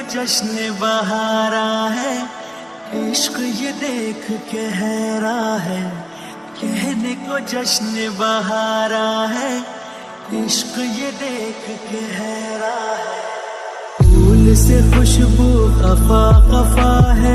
जश्न बहारा है। इश्क ये देख के हैरा है। कहने को जश्न बहारा है। इश्क ये देख के हैरा है। फूल से खुशबू कफा कफा है।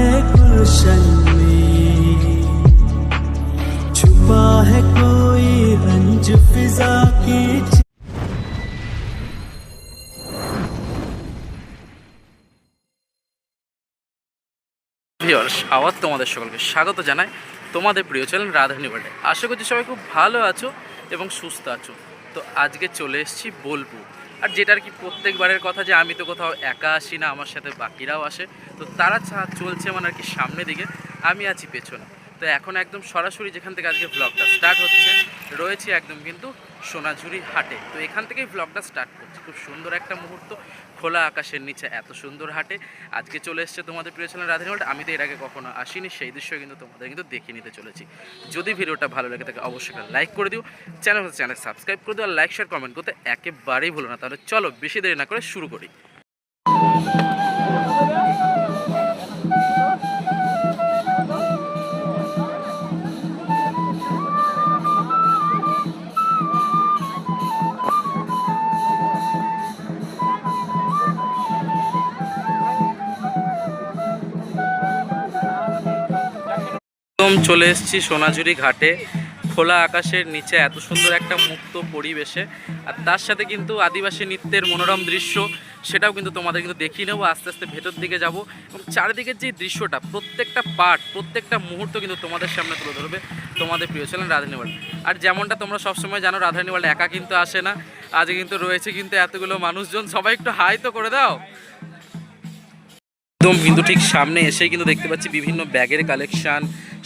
আবার তোমাদের সকলকে স্বাগত জানাই তোমাদের প্রিয় চ্যানেল রাধানী বাটে। আশা করছি সবাই খুব ভালো আছো এবং সুস্থ আছো। তো আজকে চলে এসেছি বোলপুর। আর যেটা আর কি প্রত্যেকবারের কথা যে আমি তো কোথাও একা আসি না, আমার সাথে বাকিরাও আসে, তো তারা চলছে মানে আর কি সামনে দিকে, আমি আছি পেছনে। তো এখন একদম সরাসরি যেখান থেকে আজকে ব্লগটা স্টার্ট হচ্ছে রয়েছে একদম কিন্তু সোনাঝুরি হাটে। তো এখান থেকেই ব্লগটা স্টার্ট করছি। খুব সুন্দর একটা মুহূর্ত খোলা আকাশের নিচে, এত সুন্দর হাটে। আজকে চলে এসছে তোমাদের প্রিয় চ্যানেল রাধানী ওয়ার্ল্ড। আমি তো এর আগে কখনো আসিনি, সেই দৃশ্য কিন্তু তোমাদের কিন্তু দেখে নিতে চলেছি। যদি ভিডিওটা ভালো লাগে থাকে, অবশ্যই লাইক করে দিও। চ্যানেল চ্যানেল সাবস্ক্রাইব করে দিও আর লাইক শেয়ার কমেন্ট করতে একেবারেই ভুলো না। তাহলে চলো বেশি দেরি না করে শুরু করি। একদম চলে এসেছি সোনাঝুরি ঘাটে। খোলা আকাশের নিচে এত সুন্দর একটা মুক্ত পরিবেশে। আর তার সাথে কিন্তু আদিবাসী নৃত্যের মনোরম দৃশ্য, সেটাও কিন্তু তোমাদের কিন্তু দেখিয়ে নেব, আস্তে আস্তে ভেতর দিকে যাব। এবং চারিদিকের যে দৃশ্যটা, প্রত্যেকটা পার্ট, প্রত্যেকটা মুহূর্ত কিন্তু তোমাদের সামনে তুলে ধরবে তোমাদের প্রিয় চ্যানেল রাধানী ওয়ার্ল্ড। আর যেমনটা তোমরা সবসময় জানো, রাধানী ওয়ার্ল্ড একা কিন্তু আসে না। আজ কিন্তু রয়েছে কিন্তু এতগুলো মানুষজন, সবাই একটু হাই তো করে দাও। একদম কিন্তু ঠিক সামনে এসেই কিন্তু দেখতে পাচ্ছি বিভিন্ন ব্যাগের কালেকশন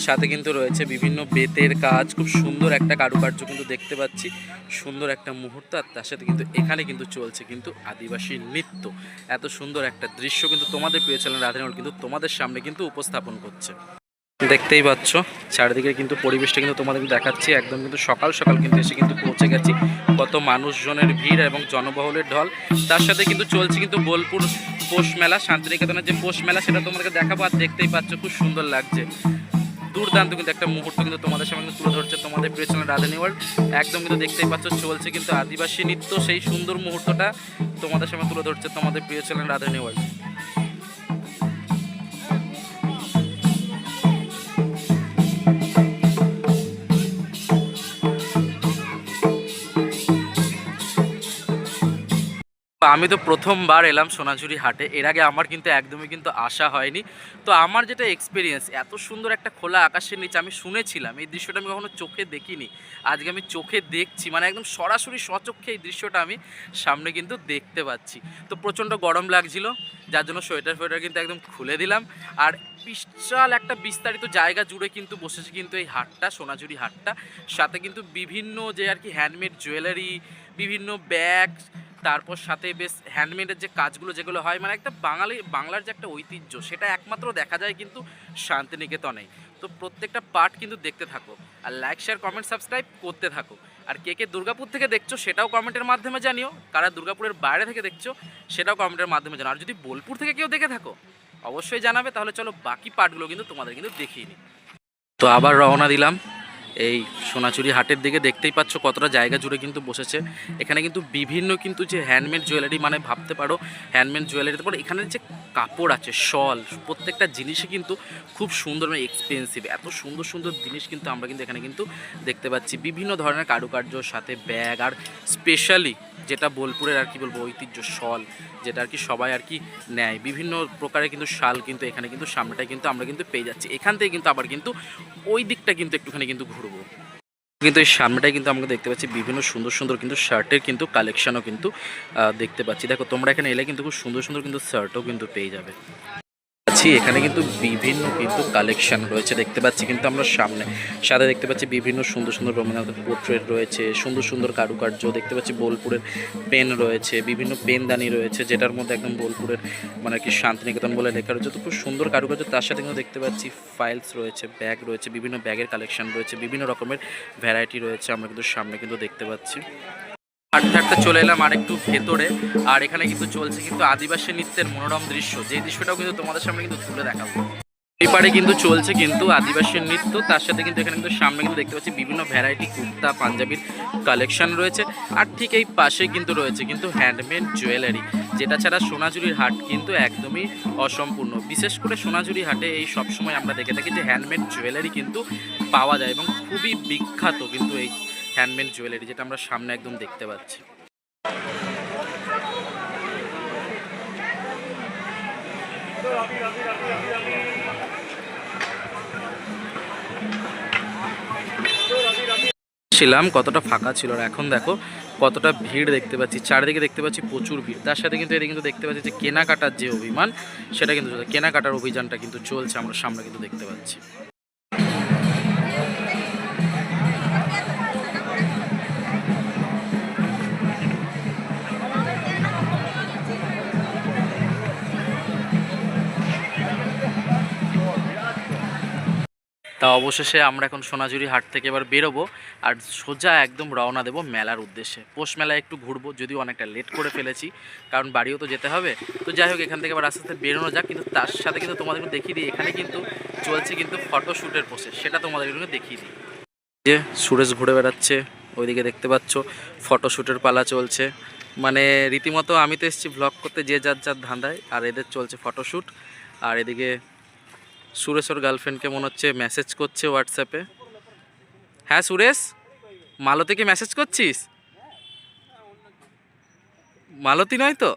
সাথে কিন্তু রয়েছে বিভিন্ন বেতের কাজ, খুব সুন্দর একটা কারুকার্য কিন্তু দেখতে পাচ্ছি, সুন্দর একটা মুহূর্ত আর তার সাথে কিন্তু এখানে কিন্তু চলছে কিন্তু আদিবাসী নৃত্য। এত সুন্দর একটা দৃশ্য কিন্তু তোমাদের প্রিয় চ্যানেল রাধানল কিন্তু তোমাদের সামনে কিন্তু উপস্থাপন করছে। দেখতেই পাচ্ছ, চারিদিকে কিন্তু পরিবেশটা কিন্তু তোমাদের দেখাচ্ছি, একদম কিন্তু সকাল সকাল কিন্তু এসে কিন্তু পৌঁছে গেছি। কত মানুষজনের ভিড় এবং জনবহুলের ঢল, তার সাথে কিন্তু চলছে কিন্তু বোলপুর পোষ মেলা, শান্তিনিকেতনের যে পোষ মেলা সেটা তোমাদেরকে দেখাবো আর দেখতেই পাচ্ছ, খুব সুন্দর লাগছে। দুর্দান্ত কিন্তু একটা মুহূর্ত কিন্তু তোমাদের সামনে তুলে ধরছে তোমাদের প্রিয় চ্যানেল রাধানী ওয়ার্ল্ড। একদম কিন্তু দেখতেই পাচ্ছ, চলছে কিন্তু আদিবাসী নৃত্য, সেই সুন্দর মুহূর্তটা তোমাদের সামনে তুলে ধরছে তোমাদের প্রিয় চ্যানেল রাধানী ওয়ার্ল্ড। আমি তো প্রথমবার এলাম সোনাঝুরি হাটে। এর আগে আমার কিন্তু একদমই কিন্তু আসা হয়নি। তো আমার যেটা এক্সপিরিয়েন্স এত সুন্দর একটা খোলা আকাশের নিচে আমি শুনেছিলাম। এই দৃশ্যটা আমি কখনো চোখে দেখিনি। আজকে আমি চোখে দেখছি মানে একদম সরাসরি স্বচক্ষে এই দৃশ্যটা আমি সামনে কিন্তু দেখতে পাচ্ছি। তো প্রচণ্ড গরম লাগছিল, যার জন্য সোয়েটার ফোয়েটার কিন্তু একদম খুলে দিলাম। আর বিশাল একটা বিস্তারিত জায়গা জুড়ে কিন্তু বসেছে কিন্তু এই হাটটা, সোনাঝুরি হাটটা। সাথে কিন্তু বিভিন্ন যে আর কি হ্যান্ডমেড জুয়েলারি বিভিন্ন ব্যাগ তারপর সাথে বেশ হ্যান্ডমেডের যে কাজগুলো যেগুলো হয় মানে একটা বাঙালি, বাংলার যে একটা ঐতিহ্য, সেটা একমাত্র দেখা যায় কিন্তু শান্তিনিকেতনে। তো প্রত্যেকটা পার্ট কিন্তু দেখতে থাকো, আর লাইক শেয়ার কমেন্ট সাবস্ক্রাইব করতে থাকো। আর কে কে দুর্গাপুর থেকে দেখছ, সেটাও কমেন্টের মাধ্যমে জানিও। কারা দুর্গাপুরের বাইরে থেকে দেখছ, সেটাও কমেন্টের মাধ্যমে জানাও। আর যদি বোলপুর থেকে কেউ দেখে থাকো, অবশ্যই জানাবে। তাহলে চলো বাকি পার্টগুলো কিন্তু তোমাদের কিন্তু দেখিয়ে নিই। তো আবার রওনা দিলাম। এই সোনাচুরি হাটের দিকে দেখতেই পাচ্ছ কতটা জায়গা জুড়ে কিন্তু বসেছে। এখানে কিন্তু বিভিন্ন কিন্তু যে হ্যান্ডমেড জুয়েলারি মানে ভাবতে পারো হ্যান্ডমেড জুয়েলারি তারপর এখানে যে কাপড় আছে শল প্রত্যেকটা জিনিসই কিন্তু খুব সুন্দর মানে এক্সপেন্সিভ এত সুন্দর সুন্দর জিনিস কিন্তু আমরা কিন্তু এখানে কিন্তু দেখতে পাচ্ছি। বিভিন্ন ধরনের কারুকার্যর সাথে ব্যাগ আর স্পেশালি যেটা বোলপুরের আর কি বলব, ঐতিহ্য শল, যেটা আর কি সবাই আর কি নেয়। বিভিন্ন প্রকারের কিন্তু শাল কিন্তু এখানে কিন্তু সামনেটায় কিন্তু আমরা কিন্তু পেয়ে যাচ্ছি। এখান থেকে কিন্তু আবার কিন্তু ওই দিকটা কিন্তু একটুখানি কিন্তু ঘুরবো। কিন্তু এই সামনেটায় কিন্তু আমরা দেখতে পাচ্ছি বিভিন্ন সুন্দর সুন্দর কিন্তু শার্টের কিন্তু কালেকশনও কিন্তু দেখতে পাচ্ছি। দেখো, তোমরা এখানে এলে কিন্তু খুব সুন্দর সুন্দর কিন্তু শার্টও কিন্তু পেয়ে যাবে। পাচ্ছি এখানে কিন্তু বিভিন্ন কিন্তু কালেকশন রয়েছে, দেখতে পাচ্ছি কিন্তু আমরা সামনে। সাথে দেখতে পাচ্ছি বিভিন্ন সুন্দর সুন্দর রবীন্দ্রনাথের পোর্ট্রেট রয়েছে, সুন্দর সুন্দর কারুকার্য, দেখতে পাচ্ছি বোলপুরের পেন রয়েছে, বিভিন্ন পেনদানি রয়েছে, যেটার মধ্যে একদম বোলপুরের মানে কি শান্তিনিকেতন বলে লেখা রয়েছে। তো খুব সুন্দর কারুকার্য, তার সাথে কিন্তু দেখতে পাচ্ছি ফাইলস রয়েছে ব্যাগ রয়েছে, বিভিন্ন ব্যাগের কালেকশন রয়েছে, বিভিন্ন রকমের ভ্যারাইটি রয়েছে, আমরা কিন্তু সামনে কিন্তু দেখতে পাচ্ছি। হাঁটতে হাঁটতে চলে এলাম আর একটু ভেতরে। আর এখানে কিন্তু চলছে কিন্তু আদিবাসী নৃত্যের মনোরম দৃশ্য। যে দৃশ্যটাও কিন্তু তোমাদের সামনে কিন্তু তুলে দেখাবো। এই পারে কিন্তু চলছে কিন্তু আদিবাসী নৃত্য। তার সাথে কিন্তু এখানে কিন্তু সামনে কিন্তু দেখতে পাচ্ছি বিভিন্ন ভ্যারাইটি কুর্তা, পাঞ্জাবির কালেকশন রয়েছে। আর ঠিক এই পাশে কিন্তু রয়েছে কিন্তু হ্যান্ডমেড জুয়েলারি যেটা ছাড়া সোনাঝুরির হাট কিন্তু একদমই অসম্পূর্ণ। বিশেষ করে সোনাঝুরি হাটে এই সবসময় আমরা দেখে থাকি যে হ্যান্ডমেড জুয়েলারি কিন্তু পাওয়া যায় এবং খুবই বিখ্যাত কিন্তু এই হ্যান্ডমেড জুয়েলারি যেটা আমরা সামনে একদম দেখতে পাচ্ছি। ছিলাম, কতটা ফাঁকা ছিল আর এখন দেখো কতটা ভিড় দেখতে পাচ্ছি, চারিদিকে দেখতে পাচ্ছি প্রচুর ভিড়। তার সাথে কিন্তু এটা কিন্তু দেখতে পাচ্ছি যে কেনাকাটার যে অভিমান, সেটা কিন্তু কেনাকাটার অভিযানটা কিন্তু চলছে, আমরা সামনে কিন্তু দেখতে পাচ্ছি। অবশেষে আমরা এখন সোনাঝুরি হাট থেকে এবার বেরোবো আর সোজা একদম রওনা দেবো মেলার উদ্দেশ্যে। পোষ মেলায় একটু ঘুরবো, যদিও অনেকটা লেট করে ফেলেছি, কারণ বাড়িও তো যেতে হবে। তো যাই হোক, এখান থেকে আবার আস্তে আস্তে বেরোনো যাক, কিন্তু তার সাথে কিন্তু তোমাদেরকে দেখিয়ে দিই, এখানে কিন্তু চলছে কিন্তু ফটোশ্যুটের প্রসেস সেটা তোমাদের কিন্তু দেখিয়ে দিই। যে সুরেশ ঘুরে বেড়াচ্ছে, ওইদিকে দেখতে পাচ্ছ ফটোশ্যুটের পালা চলছে। মানে রীতিমতো আমি তো এসেছি ভ্লগ করতে যে যার যার ধান্দায়, আর এদের চলছে ফটোশ্যুট আর এদিকে সুরেশ ওর গার্লফ্রেন্ডকে মনে হচ্ছে মেসেজ করছে হোয়াটসঅ্যাপে হ্যাঁ সুরেশ? মালতি মালতীকে মেসেজ করছিস? মালতী নয় তো?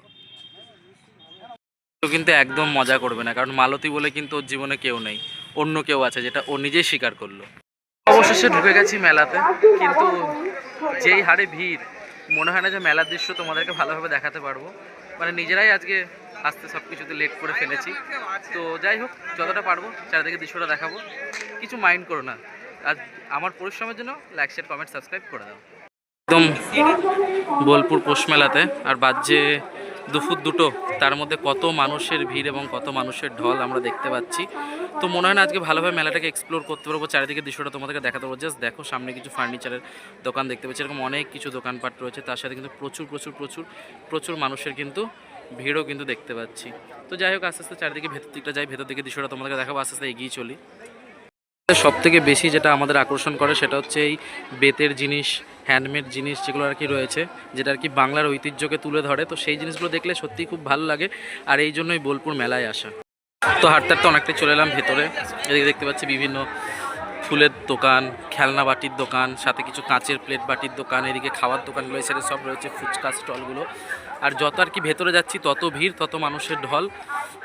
কিন্তু একদম মজা করবে না, কারণ মালতী বলে কিন্তু ওর জীবনে কেউ নেই, অন্য কেউ আছে, যেটা ও নিজেই স্বীকার করল। অবশেষে ঢুকে গেছি মেলাতে, কিন্তু যেই হারে ভিড়, মনে হয় না যে মেলার দৃশ্য তোমাদেরকে ভালোভাবে দেখাতে পারব। মানে নিজেরাই আজকে আসতে সব কিছুতে লেট করে ফেলেছি। তো যাই হোক, যতটা পারব চারিদিকে দৃশ্যটা দেখাবো। কিছু মাইন্ড করো না। আর আমার পরিশ্রমের জন্য লাইক শেয়ার কমেন্ট সাবস্ক্রাইব করে দাও। একদম বোলপুর পোষ মেলাতে আর বাজছে দুপুর দুটো। তার মধ্যে কত মানুষের ভিড় এবং কত মানুষের ঢল আমরা দেখতে পাচ্ছি। তো মনে হয় না আজকে ভালোভাবে মেলাটাকে এক্সপ্লোর করতে পারব। চারিদিকে দৃশ্যটা তোমাদেরকে দেখাতে পারব। জাস্ট দেখো, সামনে কিছু ফার্নিচারের দোকান দেখতে পাচ্ছি। এরকম অনেক কিছু দোকানপাট রয়েছে। তার সাথে কিন্তু প্রচুর প্রচুর প্রচুর প্রচুর মানুষের কিন্তু ভিড়ও কিন্তু দেখতে পাচ্ছি। তো যাই হোক, আস্তে আস্তে চারিদিকে ভেতর দিকটা যাই, ভেতর দিকে দৃশ্যটা তোমাদেরকে দেখাবো, আস্তে আস্তে এগিয়ে চলি। সব থেকে বেশি যেটা আমাদের আকর্ষণ করে সেটা হচ্ছে এই বেতের জিনিস, হ্যান্ডমেড জিনিস যেগুলো আর কি রয়েছে, যেটা আর কি বাংলার ঐতিহ্যকে তুলে ধরে। তো সেই জিনিসগুলো দেখলে সত্যিই খুব ভালো লাগে। আর এই জন্যই বোলপুর মেলায় আসা। তো হাঁটতে হাঁটতে অনেকটাই চলে এলাম ভেতরে। এদিকে দেখতে পাচ্ছি বিভিন্ন ফুলের দোকান, খেলনা বাটির দোকান, সাথে কিছু কাঁচের প্লেট বাটির দোকান, এদিকে খাওয়ার দোকানগুলো সাইডে সব রয়েছে ফুচকা স্টলগুলো। আর যত আর কি ভেতরে যাচ্ছি, তত ভিড়, তত মানুষের ঢল।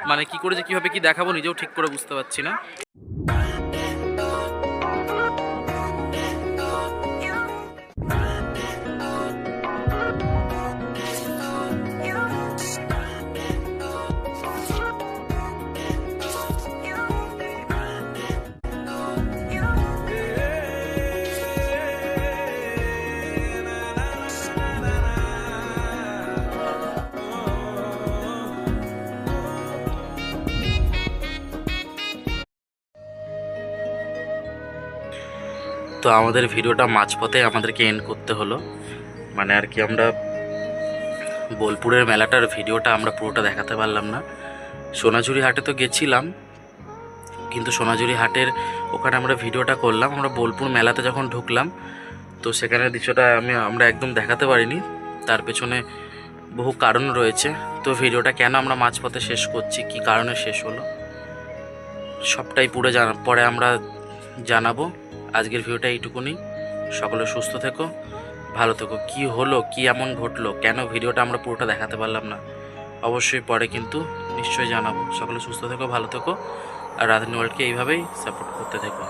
মানে কি করে যে কীভাবে কি দেখাবো নিজেও ঠিক করে বুঝতে পারছি না। তো আমাদের ভিডিওটা মাঝপথে আমাদেরকে এন্ড করতে হলো। মানে আর কি আমরা বোলপুরের মেলাটার ভিডিওটা আমরা পুরোটা দেখাতে পারলাম না। সোনাঝুরি হাটে তো গেছিলাম, কিন্তু সোনাঝুরি হাটের ওখানে আমরা ভিডিওটা করলাম। আমরা বোলপুর মেলাতে যখন ঢুকলাম, তো সেখানে দৃশ্যটা আমি, আমরা একদম দেখাতে পারিনি। তার পেছনে বহু কারণ রয়েছে। তো ভিডিওটা কেন আমরা মাঝপথে শেষ করছি, কি কারণে শেষ হলো, সবটাই পুরো জানা, পরে আমরা জানাব। আজকের ভিডিওটা এইটুকুনি। সকলে সুস্থ থেকো, ভালো থেকো। কি হলো, কি এমন ঘটলো, কেন ভিডিওটা আমরা পুরোটা দেখাতে পারলাম না? অবশ্যই পরে কিন্তু নিশ্চয়ই জানাব। সকলে সুস্থ থেকো, ভালো থেকো, আর রাধানী ওয়ার্ল্ডকে এইভাবেই সাপোর্ট করতে থেকো।